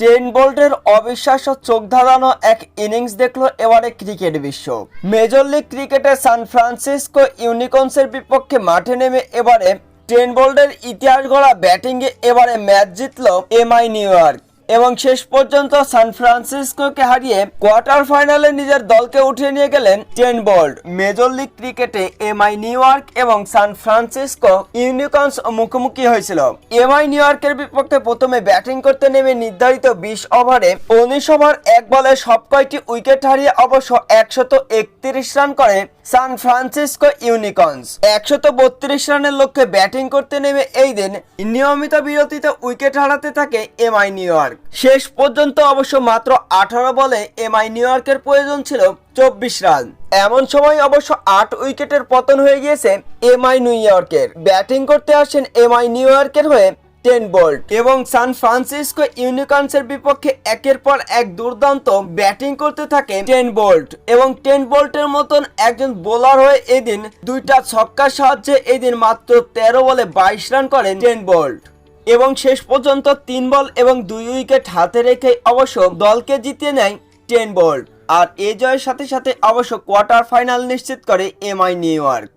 Ten বোল্টের অবিশ্বাস্য চোখ ধাঁধানো এক ইনিংস দেখল এবারে ক্রিকেট বিশ্ব। মেজর লিগ ক্রিকেটে সান ফ্রান্সিসকো ইউনিকনসের বিপক্ষে মাঠে নেমে এবারে টেন বোল্টের ইতিহাস গড়া ব্যাটিংয়ে এবারে ম্যাচ জিতল এমআই নিউ ইয়র্ক। এবং শেষ পর্যন্ত সান ফ্রান্সিসকোকে হারিয়ে কোয়ার্টার ফাইনালে নিজের দলকে উঠিয়ে নিয়ে গেলেন টেন বোল্ট মেজর লিগ ক্রিকেটে এমআই নিউ ইয়র্ক এবং সান ফ্রান্সিসকো ইউনিকনস মুখোমুখি হয়েছিল। এমআই নিউ ইয়র্কের বিপক্ষে প্রথমে ব্যাটিং করতে নেমে নির্ধারিত বিশ ওভারে উনিশ ওভার, এক বলে সব কয়টি উইকেট হারিয়ে অবশ্য একশত একত্রিশ রান করে সান ফ্রান্সিসকো ইউনিকনস। একশত বত্রিশ রানের লক্ষ্যে ব্যাটিং করতে নেমে এই দিন নিয়মিত বিরতিতে উইকেট হারাতে থাকে এমআই নিউ ইয়র্ক শেষ পর্যন্ত অবশ্য মাত্র আঠারো বলে এমআই নিউ ইয়র্কের প্রয়োজন ছিল চব্বিশ রান। এমন সময় অবশ্য আট উইকেটের পতন হয়ে গিয়েছে এমআই নিউ ইয়র্কের। ব্যাটিং করতে আসেন এমআই নিউ ইয়র্কের হয়ে টেন বোল্ট এবং সান ফ্রান্সিসকো ইউনিকনসের বিপক্ষে একের পর এক দুর্দান্ত ব্যাটিং করতে থাকে টেন বোল্ট এবং টেন বোল্টের মতন একজন বোলার হয়ে এদিন দুইটা ছক্কার সাহায্যে এদিন মাত্র তেরো বলে বাইশ রান করেন টেন বোল্ট। এবং শেষ পর্যন্ত তিন বল এবং দুই উইকেট হাতে রেখে অবশ্য দলকে জিতিয়ে নেয় টেন বল। আর এ জয়ের সাথে সাথে অবশ্য কোয়ার্টার ফাইনাল নিশ্চিত করে এমআই নিউ ইয়র্ক।